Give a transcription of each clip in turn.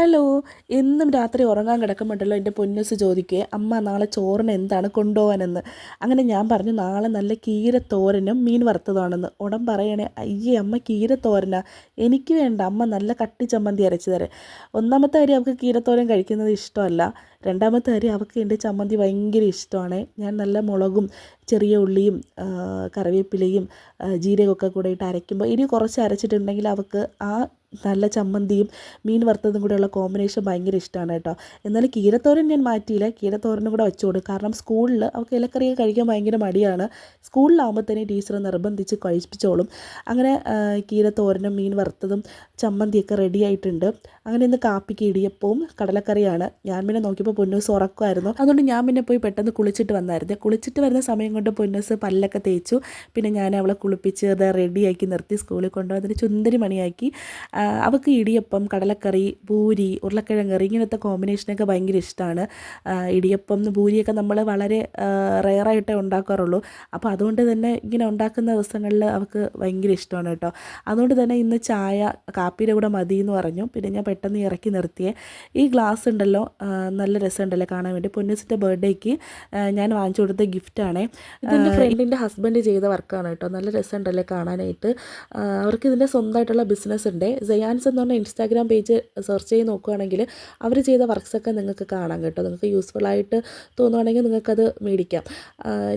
Hello എന്നും രാത്രി ഉറങ്ങാൻ കിടക്കുമ്പോണ്ടല്ലോ എന്റെ പൊന്നസ് ചോദിക്കുക അമ്മ നാളെ ചോറിന് എന്താണ് കൊണ്ടുപോകാനെന്ന്? അങ്ങനെ ഞാൻ പറഞ്ഞു നാളെ നല്ല കീരത്തോരനും മീൻ വറുത്തതാണെന്ന്. ഉടൻ പറയണേ അയ്യേ അമ്മ കീരത്തോരനാ. എനിക്ക് വേണ്ട അമ്മ നല്ല കട്ടി ചമ്മന്തി അരച്ച് തരാം. ഒന്നാമത്തെ കാര്യം അവൾക്ക് കീരത്തോരൻ കഴിക്കുന്നത് ഇഷ്ടമല്ല. രണ്ടാമത്തെ കാര്യം അവൾക്ക് എന്റെ ചമ്മന്തി ഭയങ്കര ഇഷ്ടമാണ്. ഞാൻ നല്ല മുളകും ചെറിയ ഉള്ളിയും കറിവേപ്പിലയും ജീരകമൊക്കെ കൂടെ ഇട്ട് അരയ്ക്കുമ്പോൾ ഇനി കുറച്ച് അരച്ചിട്ടുണ്ടെങ്കിൽ അവൾക്ക് ആ നല്ല ചമ്മന്തിയും മീൻ വറുത്തതും കൂടെയുള്ള കോമ്പിനേഷൻ ഭയങ്കര ഇഷ്ടമാണ് കേട്ടോ. എന്നാലും കീരത്തോരൻ ഞാൻ മാറ്റിയില്ല. കീരത്തോരനും കൂടെ വെച്ചു കൊടുക്കും. കാരണം സ്കൂളിൽ അവൾക്ക് ഇലക്കറിയൊക്കെ കഴിക്കാൻ ഭയങ്കര മടിയാണ്. സ്കൂളിലാകുമ്പോൾ തന്നെ ടീച്ചർ നിർബന്ധിച്ച് കഴിപ്പിച്ചോളും. അങ്ങനെ കീരത്തോരനും മീൻ വറുത്തതും ചമ്മന്തിയൊക്കെ റെഡി ആയിട്ടുണ്ട്. അങ്ങനെ ഇന്ന് കാപ്പിക്ക് ഇടിയപ്പവും കടലക്കറിയാണ്. ഞാൻ പിന്നെ നോക്കിയപ്പോൾ പൊന്നൂസ് ഉറക്കുമായിരുന്നു. അതുകൊണ്ട് ഞാൻ പിന്നെ പോയി പെട്ടെന്ന് കുളിച്ചിട്ട് വന്നായിരുന്നു. കുളിച്ചിട്ട് വരുന്ന സമയം കൊണ്ട് പൊന്നൂസ് പല്ലൊക്കെ തേച്ചു. പിന്നെ ഞാൻ അവളെ കുളിപ്പിച്ച് അത് റെഡിയാക്കി നിർത്തി സ്കൂളിൽ കൊണ്ടുവന്നിട്ട് ചുന്ദരി മണിയാക്കി അവൾക്ക് ഇടിയപ്പം കടലക്കറി പൂരി ഉരുളക്കിഴങ്ങ് കറി ഇങ്ങനത്തെ കോമ്പിനേഷനൊക്കെ ഭയങ്കര ഇഷ്ടമാണ് ഇടിയപ്പം പൂരിയൊക്കെ നമ്മൾ വളരെ റെയറായിട്ടേ ഉണ്ടാക്കാറുള്ളൂ. അപ്പോൾ അതുകൊണ്ട് തന്നെ ഇങ്ങനെ ഉണ്ടാക്കുന്ന ദിവസങ്ങളിൽ അവൾക്ക് ഭയങ്കര ഇഷ്ടമാണ് കേട്ടോ. അതുകൊണ്ട് തന്നെ ഇന്ന് ചായ കാപ്പിയുടെ കൂടെ മതി എന്ന് പറഞ്ഞു. പിന്നെ ഞാൻ പെട്ടെന്ന് ഇറക്കി നിർത്തിയേ. ഈ ഗ്ലാസ് ഉണ്ടല്ലോ നല്ല രസമുണ്ടല്ലോ കാണാൻ വേണ്ടി. പൊന്നൂസിന്റെ ബർത്ത്ഡേക്ക് ഞാൻ വാങ്ങിച്ചു കൊടുത്ത ഗിഫ്റ്റാണേ ഇതെന്റെ ഫ്രണ്ടിന്റെ ഹസ്ബൻഡ് ചെയ്ത വർക്കാണ് കേട്ടോ. നല്ല രസമുണ്ടല്ലേ കാണാനായിട്ട്. അവർക്ക് ഇതിന്റെ സ്വന്തമായിട്ടുള്ള ബിസിനസ് ഉണ്ട്. സയാൻസ് എന്ന് പറഞ്ഞ ഇൻസ്റ്റാഗ്രാം പേജ് സെർച്ച് ചെയ്ത് നോക്കുകയാണെങ്കിൽ അവർ ചെയ്ത വർക്ക്സൊക്കെ നിങ്ങൾക്ക് കാണാം കേട്ടോ. നിങ്ങൾക്ക് യൂസ്ഫുൾ ആയിട്ട് തോന്നുവാണെങ്കിൽ നിങ്ങൾക്കത് മേടിക്കാം.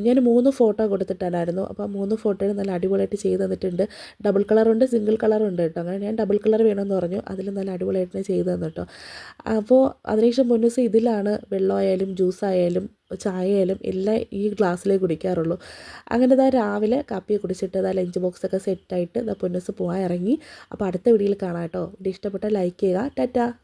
ഞാൻ മൂന്ന് ഫോട്ടോ കൊടുത്തിട്ടായിരുന്നു അപ്പോൾ മൂന്ന് ഫോട്ടോയിൽ നല്ല അടിപൊളിയായിട്ട് ചെയ്ത് തന്നിട്ടുണ്ട്. ഡബിൾ കളറുണ്ട് സിംഗിൾ കളറുണ്ട് കേട്ടോ. അങ്ങനെ ഞാൻ ഡബിൾ കളർ വേണമെന്ന് പറഞ്ഞു. അതിൽ നല്ല അടിപൊളിയായിട്ട് ചെയ്തു തന്നു അപ്പോൾ അതിനുശേഷം മുന്നൂസ് ഇതിലാണ് വെള്ളമായാലും ജ്യൂസായാലും ചായ ആയാലും എല്ലാം ഈ ഗ്ലാസ്സിലേ കുടിക്കാറുള്ളൂ. അങ്ങനെ ഇതാ രാവിലെ കാപ്പി കുടിച്ചിട്ട് ഇതാ ലഞ്ച് ബോക്സൊക്കെ സെറ്റായിട്ട് ഇതാ പൊന്നസ് പോകാൻ ഇറങ്ങി. അപ്പോൾ അടുത്ത വീഡിയോയിൽ കാണാം കേട്ടോ. വീഡിയോ ഇഷ്ടപ്പെട്ടാൽ ലൈക്ക് ചെയ്യുക. ടാറ്റാ.